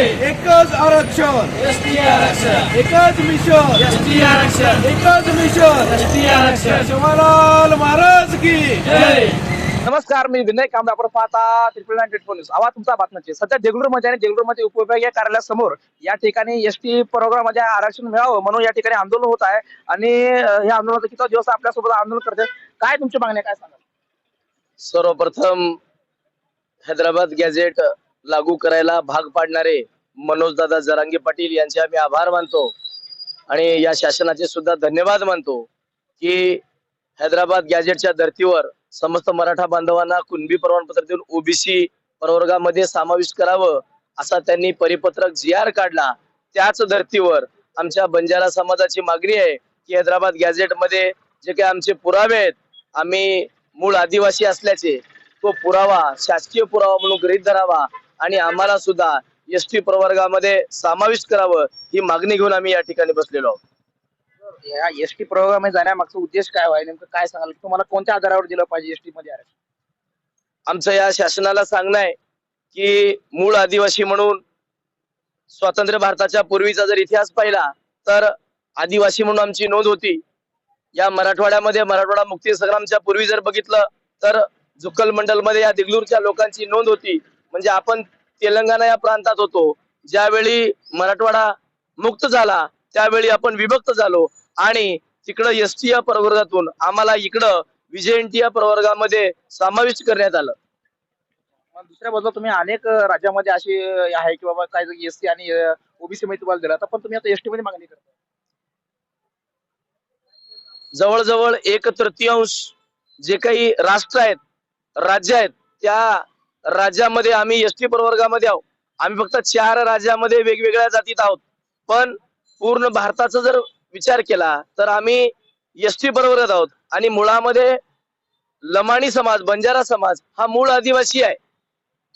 एकच आरक्षण. एसटी आरक्षण. एकच मिशन. एसटी आरक्षण. एकच मिशन. एसटी आरक्षण. शिवालाल महाराज की. जय. नमस्कार मी विनय कांबळे आपण पाहता त्रिपुल नाईन ट्वेंटी न्यूज आवाज तुमचा बातमीचे सध्या देगलूरमध्ये आणि देगलूरमध्ये उपविभागीय कार्यालयासमोर या ठिकाणी एस टी प्रोग्राममध्ये आरक्षण मिळावं म्हणून या ठिकाणी आंदोलन होत आहे. आणि या आंदोलनाचा किती दिवस आपल्यासोबत आंदोलन करते? काय तुमची मागणी आहे? काय सांगाल? सर्वप्रथम हैदराबाद गॅझेट लागू करायला भाग पाडणारे मनोजदादा जरांगे पाटील यांचे आम्ही आभार मानतो. आणि या शासनाचे सुद्धा धन्यवाद मानतो की हैदराबाद गॅझेटच्या धर्तीवर समस्त मराठा बांधवांना कुणबी प्रमाणपत्र देऊन ओबीसी प्रवर्गामध्ये समाविष्ट करावं असा त्यांनी परिपत्रक जी आर काढला त्याच धर्तीवर आमच्या बंजारा समाजाची मागणी आहे की हैदराबाद गॅझेटमध्ये जे काही आमचे पुरावे आहेत आम्ही मूळ आदिवासी असल्याचे तो पुरावा शासकीय पुरावा म्हणून गृहित धरावा. आणि आम्हाला सुद्धा एस टी प्रवर्गामध्ये समाविष्ट करावं ही मागणी घेऊन आम्ही या ठिकाणी बसलेलो आहोत. या एस टी प्रोग्राममध्ये जाण्यामागचा उद्देश काय आहे? नेमकं काय सांगाल? तुम्हाला कोणत्या आधारावर दिलं पाहिजे एस टी मध्ये आरक्षण आमचं या शासनाला सांगणं आहे की मूळ आदिवासी म्हणून स्वातंत्र्य भारताच्या पूर्वीचा जर इतिहास पाहिला तर आदिवासी म्हणून आमची नोंद होती. या मराठवाड्यामध्ये मराठवाडा मुक्ती संग्रामच्या पूर्वी जर बघितलं तर जुक्कल मंडलमध्ये या दिगलूरच्या लोकांची नोंद होती. म्हणजे आपण तेलंगणा या प्रांतात होतो ज्यावेळी मराठवाडा मुक्त झाला त्यावेळी आपण विभक्त झालो. आणि तिकडं एस टी या प्रवर्गातून आम्हाला इकडं विजयंती या प्रवर्गामध्ये समाविष्ट करण्यात आलं. दुसऱ्या बाजूला तुम्ही अनेक राज्यामध्ये अशी आहे की बाबा काय एस टी आणि ओबीसी मध्ये तुम्हाला दिला तर पण तुम्ही आता एस टी मध्ये मागणी करता जवळजवळ एक तृतीयांश जे काही राष्ट्र आहेत राज्य आहेत त्या राज्यामध्ये आम्ही एस टी प्रवर्गामध्ये आहोत. आम्ही फक्त चार राज्यामध्ये वेगवेगळ्या जातीत आहोत. पण पूर्ण भारताचा जर विचार केला तर आम्ही एस टी प्रवर्गात आहोत. आणि मुळामध्ये लमाणी समाज बंजारा समाज हा मूळ आदिवासी आहे.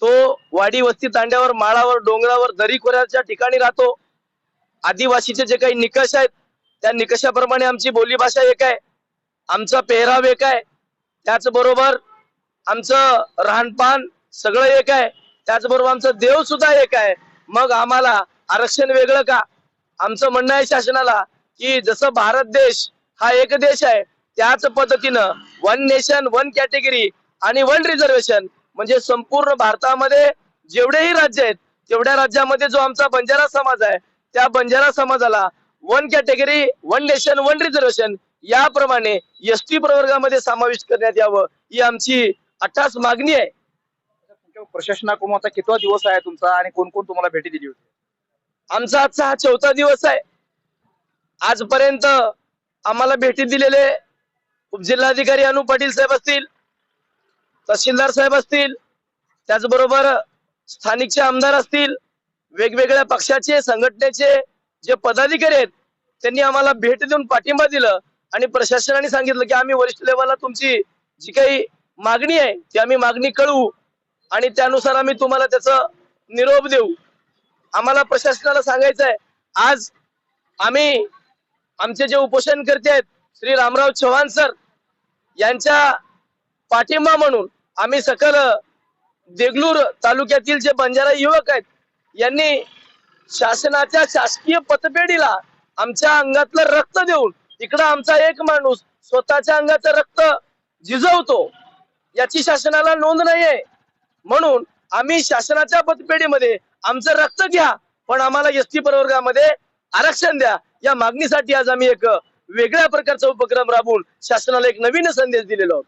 तो वाडी वस्ती तांड्यावर माळावर डोंगरावर दरी खोऱ्याच्या ठिकाणी राहतो. आदिवासीचे जे काही निकष आहेत त्या निकषाप्रमाणे आमची बोलीभाषा एक आहे. आमचा पेहराव एक आहे. त्याचबरोबर आमचं राहणपान सगळं एक आहे. त्याचबरोबर आमचं देव सुद्धा एक आहे. मग आम्हाला आरक्षण वेगळं का? आमचं म्हणणं आहे शासनाला की जसं भारत देश हा एक देश आहे त्याच पद्धतीनं वन नेशन वन कॅटेगरी आणि वन रिझर्वेशन म्हणजे संपूर्ण भारतामध्ये जेवढेही राज्य आहेत तेवढ्या राज्यामध्ये जो आमचा बंजारा समाज आहे त्या बंजारा समाजाला one category one nation one reservation याप्रमाणे एस टी प्रवर्गामध्ये समाविष्ट करण्यात यावं ही आमची अठ्ठास मागणी आहे. प्रशासनाकडून आता कितवा दिवस आहे तुमचा आणि कोण कोण तुम्हाला भेटी दिली होती? आमचा आजचा हा चौथा दिवस आहे. आजपर्यंत आम्हाला भेटी दिलेले उपजिल्हाधिकारी अनु पाटील साहेब असतील तहसीलदार साहेब असतील त्याचबरोबर स्थानिकचे आमदार असतील वेगवेगळ्या पक्षाचे संघटनेचे जे पदाधिकारी आहेत त्यांनी आम्हाला भेट देऊन पाठिंबा दिला आणि प्रशासनाने सांगितलं की आम्ही वरिष्ठ लेवलला तुमची जी काही मागणी आहे ती आम्ही मागणी कळवू. आणि त्यानुसार आम्ही तुम्हाला त्याचं निरोप देऊ. आम्हाला प्रशासनाला सांगायचं आहे आज आम्ही आमचे जे उपोषणकर्ते आहेत श्री रामराव चव्हाण सर यांच्या पाठिंबा म्हणून आम्ही सकल देगलूर तालुक्यातील जे बंजारा युवक आहेत यांनी शासनाच्या शासकीय पतपेढीला आमच्या अंगातलं रक्त देऊन इकडं आमचा एक माणूस स्वतःच्या अंगाचं रक्त झिजवतो याची शासनाला नोंद नाहीये. म्हणून आम्ही शासनाच्या पतपेढीमध्ये आमचं रक्त घ्या पण आम्हाला एस टी प्रवर्गामध्ये आरक्षण द्या. या मागणीसाठी आज आम्ही एक वेगळ्या प्रकारचा उपक्रम राबवून शासनाला एक नवीन संदेश दिलेलो आहोत.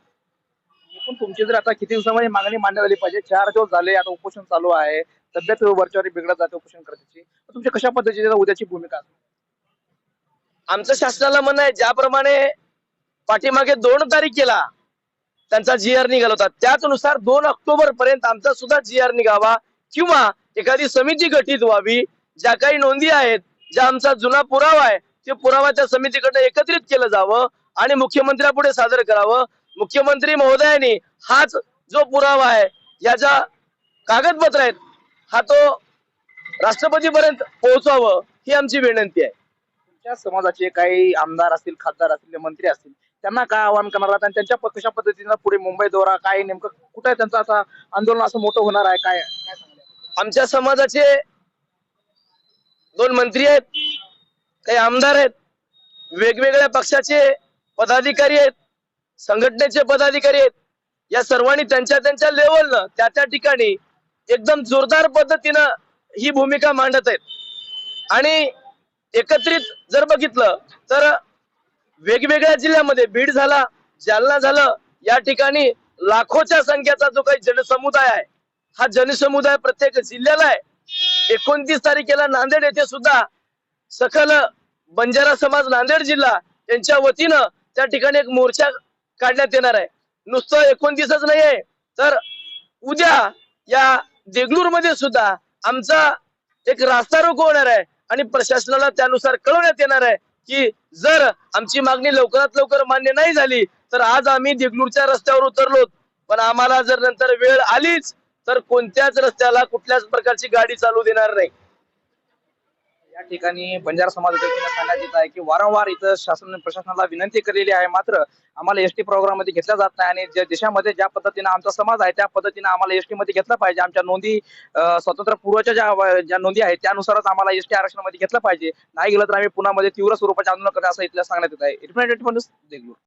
पण तुमची जर आता किती दिवसामध्ये मागणी मांडण्यात आली पाहिजे चार दिवस झाले आता उपोषण चालू आहे तब्येत वरच्यावर बिघडत जाते उपोषण करण्याची. तर तुमच्या कशा पद्धतीची उद्याची भूमिका? आमचं शासनाला म्हणणं आहे ज्याप्रमाणे पाठीमागे दोन तारखेला त्यांचा जी आर निघाला होता. त्याचनुसार दोन ऑक्टोबर पर्यंत आमचा सुद्धा जी आर निघावा किंवा एखादी समिती गठीत व्हावी. ज्या काही नोंदी आहेत ज्या आमचा जुना पुरावा आहे ते पुरावा त्या समितीकडे एकत्रित केलं जावं आणि मुख्यमंत्र्यापुढे सादर करावं. मुख्यमंत्री महोदयांनी हाच जो पुरावा आहे याच्या कागदपत्र आहेत हा तो राष्ट्रपतीपर्यंत पोहोचावं ही आमची विनंती आहे. समाजाचे काही आमदार असतील खासदार असतील मंत्री असतील त्यांना काय आवाहन करणार आहात? आणि त्यांच्या कशा पद्धतीनं पुढे मुंबई दौरा काय नेमकं? कुठे त्यांचं असं आंदोलन असं मोठं होणार आहे? काय काय सांगाल? आमच्या समाजाचे दोन मंत्री आहेत काही आमदार आहेत वेगवेगळ्या पक्षाचे पदाधिकारी आहेत संघटनेचे पदाधिकारी आहेत. या सर्वांनी त्यांच्या त्यांच्या लेवलनं त्या त्या ठिकाणी एकदम जोरदार पद्धतीनं ही भूमिका मांडत आहेत. आणि एकत्रित जर बघितलं तर वेगवेगळ्या जिल्ह्यामध्ये बीड झाला जालना झालं या ठिकाणी लाखोच्या संख्येचा जो काही जनसमुदाय आहे हा जनसमुदाय प्रत्येक जिल्ह्याला आहे. एकोणतीस तारखेला नांदेड येथे सुद्धा सकल बंजारा समाज नांदेड जिल्हा यांच्या वतीनं त्या ठिकाणी एक मोर्चा काढण्यात येणार आहे. नुसतं एकोणतीसच नाहीये तर उद्या या देगलूरमध्ये सुद्धा आमचा एक रास्ता रोको होणार आहे आणि प्रशासनाला त्यानुसार कळवण्यात येणार आहे. की जर आमची मागणी लवकरात लवकर मान्य नाही झाली तर आज आम्ही देगलूरच्या रस्त्यावर उतरलो. पण आम्हाला जर नंतर वेळ आलीच तर कोणत्याच रस्त्याला कुठल्याच प्रकारची गाडी चालू देणार नाही. या ठिकाणी बंजारा समाजाच्या वतीने सांगण्यात येत आहे की वारंवार इथं शासन प्रशासनाला विनंती केलेली आहे. मात्र आम्हाला एसटी प्रोग्राममध्ये घेतला जात नाही आणि ज्या देशामध्ये ज्या पद्धतीने आमचा समाज आहे त्या पद्धतीने आम्हाला एसटी मध्ये घेतलं पाहिजे. आमच्या नोंदी स्वतंत्र पूर्वच्या ज्या ज्या नोंदी आहेत त्यानुसारच आम्हाला एसटी आरक्षणामध्ये घेतलं पाहिजे. नाही गेलं तर आम्ही पुण्यामध्ये तीव्र स्वरूपाचे आंदोलन करणार असं इथल्या सांगण्यात येत आहे.